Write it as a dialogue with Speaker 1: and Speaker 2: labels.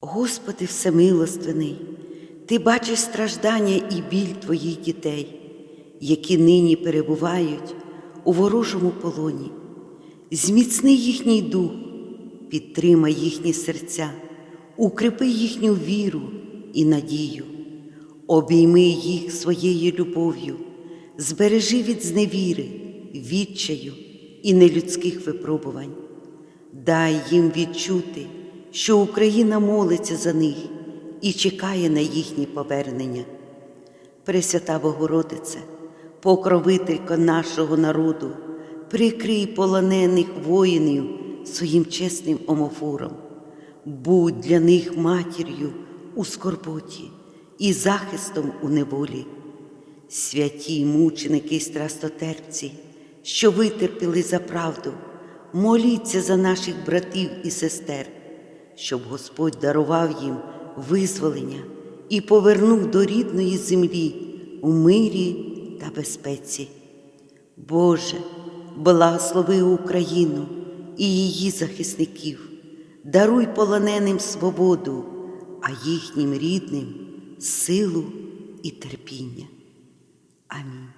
Speaker 1: Господи Всемилостивний, Ти бачиш страждання і біль Твоїх дітей, які нині перебувають у ворожому полоні. Зміцни їхній дух, підтримай їхні серця, укріпи їхню віру і надію, обійми їх своєю любов'ю, збережи від зневіри, відчаю і нелюдських випробувань. Дай їм відчути, що Україна молиться за них і чекає на їхнє повернення. Пресвята Богородице, покровителько нашого народу, прикрий полонених воїнів своїм чесним омофором, будь для них матір'ю у скорботі і захистом у неволі. Святі мученики й страстотерпці, що витерпіли за правду, моліться за наших братів і сестер, щоб Господь дарував їм визволення і повернув до рідної землі у мирі та безпеці. Боже, благослови Україну і її захисників, даруй полоненим свободу, а їхнім рідним силу і терпіння. Амінь.